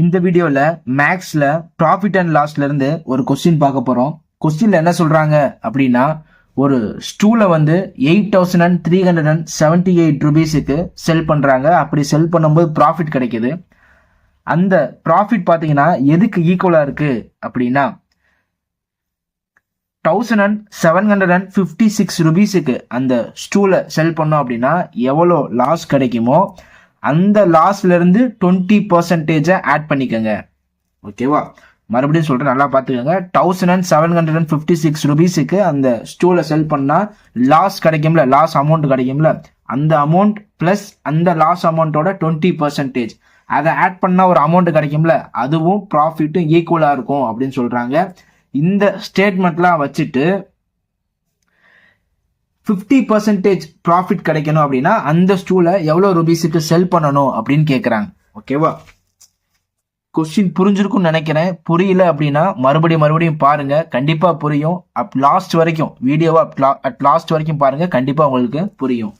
இந்த வீடியோல மேக்ஸ்ல ப்ராஃபிட் அண்ட் லாஸ்ல இருந்து ஒரு கொஸ்டின் பார்க்க போறோம். கொஸ்டின்ல என்ன சொல்றாங்க அப்படின்னா ஒரு ஸ்டூலை வந்து eight thousand and three hundred and seventy eight ருபீஸுக்கு sell பண்றாங்க. அப்படி செல் பண்ணும்போது ப்ராஃபிட் கிடைக்குது. அந்த ப்ராஃபிட் பார்த்தீங்கன்னா எதுக்கு ஈக்குவலா இருக்கு அப்படின்னா thousand and seven hundred and fifty six ருபீஸுக்கு அந்த ஸ்டூலை செல் பண்ணோம் அப்படின்னா எவ்வளோ லாஸ் கிடைக்குமோ அந்த லாஸ்லேருந்து டுவெண்ட்டி பர்சன்டேஜை ஆட் பண்ணிக்கோங்க. ஓகேவா மறுபடியும் சொல்கிறேன் நல்லா பார்த்துக்கோங்க. Thousand and seven hundred and fifty six ருபீஸுக்கு அந்த ஸ்டூவில் செல் பண்ணால் லாஸ் கிடைக்கும்ல லாஸ் அமௌண்ட் கிடைக்கும்ல அந்த அமௌண்ட் ப்ளஸ் அந்த லாஸ் அமௌண்ட்டோட டுவெண்ட்டி பர்சன்டேஜ் அதை ஆட் பண்ணால் ஒரு அமௌண்ட் கிடைக்கும்ல அதுவும் ப்ராஃபிட்டும் ஈக்குவலாக இருக்கும் அப்படின்னு சொல்கிறாங்க இந்த ஸ்டேட்மெண்ட்லாம் வச்சுட்டு ஃபிஃப்டி பர்சன்டேஜ் ப்ராஃபிட் கிடைக்கணும் அப்படின்னா அந்த ஸ்டூலை எவ்வளோ ருபீஸுக்கு செல் பண்ணணும் அப்படின்னு கேட்குறாங்க ஓகேவா கொஸ்டின் புரிஞ்சிருக்கும்னு நினைக்கிறேன். புரியல அப்படின்னா மறுபடியும் மறுபடியும் பாருங்க. கண்டிப்பாக புரியும். அப் லாஸ்ட் வரைக்கும் வீடியோவை அட் லாஸ்ட் வரைக்கும் பாருங்க. கண்டிப்பாக உங்களுக்கு புரியும்.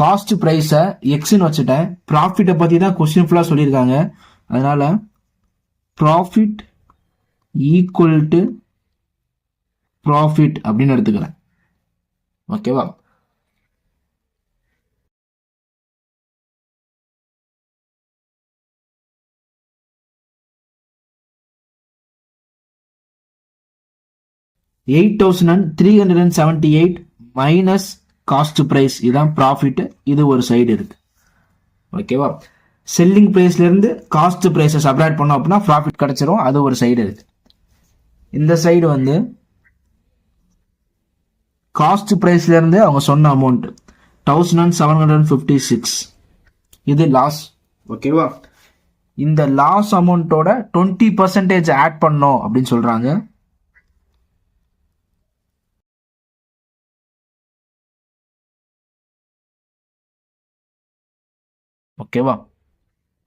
காஸ்ட் ப்ரைஸை எக்ஸ்னு வச்சுட்டேன். ப்ராஃபிட்டை பற்றி தான் கொஸ்டின் ஃபுல்லாக சொல்லியிருக்காங்க. அதனால் ப்ராஃபிட் ஈக்குவல் டு ப்ராஃபிட் அப்படின்னு எடுத்துக்கிறேன். ஓகேவா eight thousand and three hundred and seventy eight minus cost price இதுதான் ப்ராஃபிட் இது ஒரு சைடு இருக்குது ஓகேவா செல்லிங் ப்ரைஸ்லேருந்து காஸ்ட் ப்ரைஸை சப்ராக்ட் பண்ணோம் அப்படின்னா ப்ராஃபிட் கிடச்சிரும். அது ஒரு சைடு இருக்குது இந்த சைடு வந்து காஸ்ட் ப்ரைஸ்லேருந்து அவங்க சொன்ன amount thousand and seven hundred fifty six இது லாஸ் ஓகேவா இந்த லாஸ் அமௌண்ட்டோட டுவெண்ட்டி பர்சன்டேஜ் ஆட் பண்ணோம் அப்படின்னு சொல்கிறாங்க ஓகேவா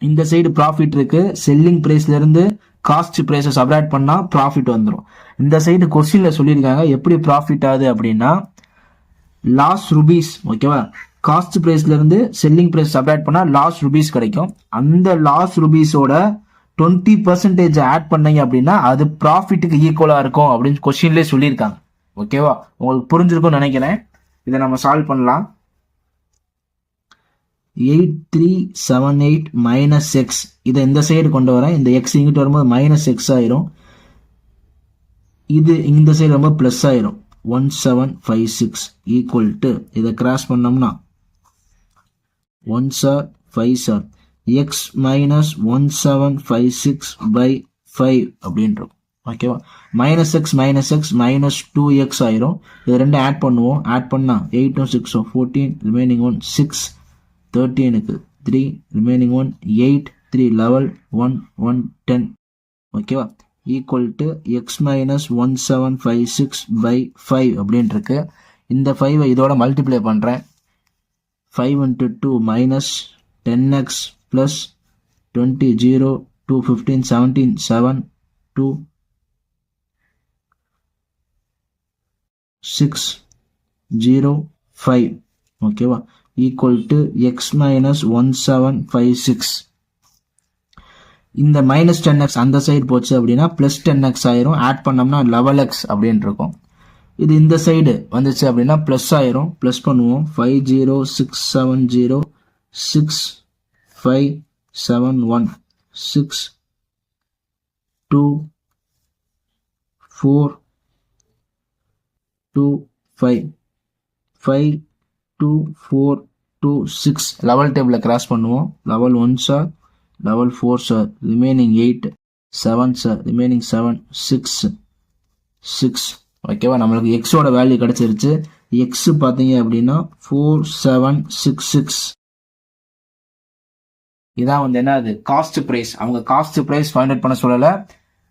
இந்த சைடு ப்ராஃபிட் இருக்கு. செல்லிங் ப்ரைஸ்ல இருந்து காஸ்ட் ப்ரைஸை சப்ராக்ட் பண்ணா ப்ராஃபிட் வந்துடும் இந்த சைடு கொஸ்டின்ல சொல்லியிருக்காங்க எப்படி ப்ராஃபிட் ஆகுது அப்படின்னா லாஸ் ருபீஸ் ஓகேவா காஸ்ட் ப்ரைஸ்ல இருந்து செல்லிங் ப்ரைஸ் சப்ராக்ட் பண்ணா லாஸ் ருபீஸ் கிடைக்கும். அந்த லாஸ் ருபீஸோட டுவெண்ட்டி பர்சன்டேஜ் ஆட் பண்ணீங்க அப்படின்னா அது ப்ராஃபிட்டுக்கு ஈக்குவலாக இருக்கும் அப்படின்னு கொஸ்டின்லேயே சொல்லியிருக்காங்க. ஓகேவா உங்களுக்கு புரிஞ்சிருக்கும்னு நினைக்கிறேன். இதை நம்ம சால்வ் பண்ணலாம். Eight three seven eight minus x இதை இந்த சைடு கொண்டு வரேன். இந்த எக்ஸ் இங்கிட்டு வரும்போது மைனஸ் எக்ஸ் ஆயிரும். இது இந்த சைடு ரொம்ப ப்ளஸ் ஆயிரும். One seven five six equal to இதை கிராஸ் பண்ணோம்னா. One sir five sir x minus one seven five six by five அப்படின்றோம். ஓகேவா minus x minus x minus two x ஆயிரும். இது ரெண்டு ஆட் பண்ணுவோம். ஆட் பண்ணால் எயிட்டும் சிக்ஸும் fourteen remaining one six தேர்ட்டீனுக்கு three remaining one eight three level one one ten ஓகேவா equal to x minus one seven five six by five அப்படின்ட்டுருக்கு இந்த ஃபைவை இதோட மல்டிப்ளை பண்ணுறேன் five into two minus ten x plus twenty zero two fifteen seventeen seven two six zero five ஓகேவா equal to x minus one seven five six இந்த minus ten x அந்த side போச்சு அப்படின்னா plus ten x ஆயிரும். Add பண்ணோம்னா level x அப்படின்னு இருக்கும். இது இந்த சைடு வந்துச்சு அப்படின்னா ப்ளஸ் ஆயிரும். ப்ளஸ் பண்ணுவோம். Five zero six seven zero six five seven one six two four two five five two four two six level டேபிளில் கிராஸ் பண்ணுவோம். Level one sir level four sir remaining eight seven sir remaining seven six six ஓகேவா நம்மளுக்கு எக்ஸோட value கிடச்சிருச்சு. X பார்த்தீங்க அப்படின்னா four seven six six இதான் வந்து என்ன அது காஸ்ட் ப்ரைஸ் அவங்க காஸ்ட் ப்ரைஸ் ஃபைண்ட் அவுட் பண்ண சொல்லலை.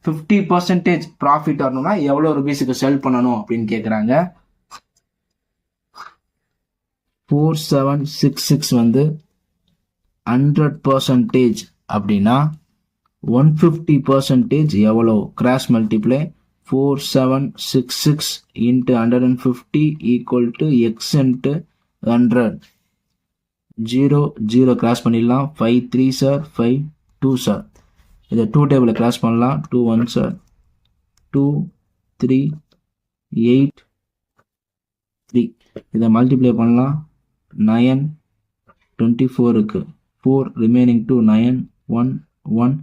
ஃபிஃப்டி பர்சன்டேஜ் ப்ராஃபிட் வரணும்னா எவ்வளோ ருபீஸுக்கு செல் பண்ணணும் அப்படின்னு கேட்குறாங்க ஃபோர் செவன் சிக்ஸ் சிக்ஸ் வந்து ஹண்ட்ரட் பர்சன்டேஜ் அப்படின்னா ஒன் ஃபிஃப்டி பர்சன்டேஜ் எவ்வளோ? Cross multiply four seven six six into hundred and fifty equal to x into hundred zero zero cross பண்ணிடலாம். Five three sir five two sir இதை two டேபிளில் cross பண்ணலாம். Two one sir two three eight three இதை multiply பண்ணலாம். Nine twenty ஃபோருக்கு four remaining two nine one one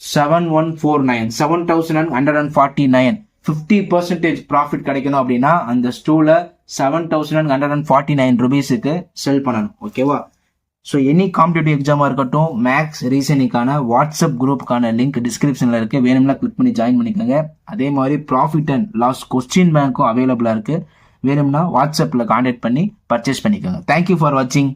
seven one four nine seven thousand and hundred and forty nine fifty percentage profit கிடைக்கணும் அப்படின்னா அந்த ஸ்டூவில் seven thousand and hundred and forty nine ருபீஸுக்கு sell பண்ணணும். ஓகேவா so any competitive எக்ஸாமாக இருக்கட்டும் maths ரீசனிங்கான WhatsApp குரூப்புக்கான link டிஸ்கிரிப்ஷனில் இருக்குது வேணும்னா கிளிக் பண்ணி ஜாயின் பண்ணிக்கோங்க. அதே மாதிரி ப்ராஃபிட் அண்ட் லாஸ் கொஸ்டின் பேங்க்கும் அவைலபிளாக இருக்குது வேணும்னா வாட்ஸ்அப்பில் கான்டாக்ட் பண்ணி பர்ச்சேஸ் பண்ணிக்கோங்க. தேங்க்யூ ஃபார் வாட்சிங்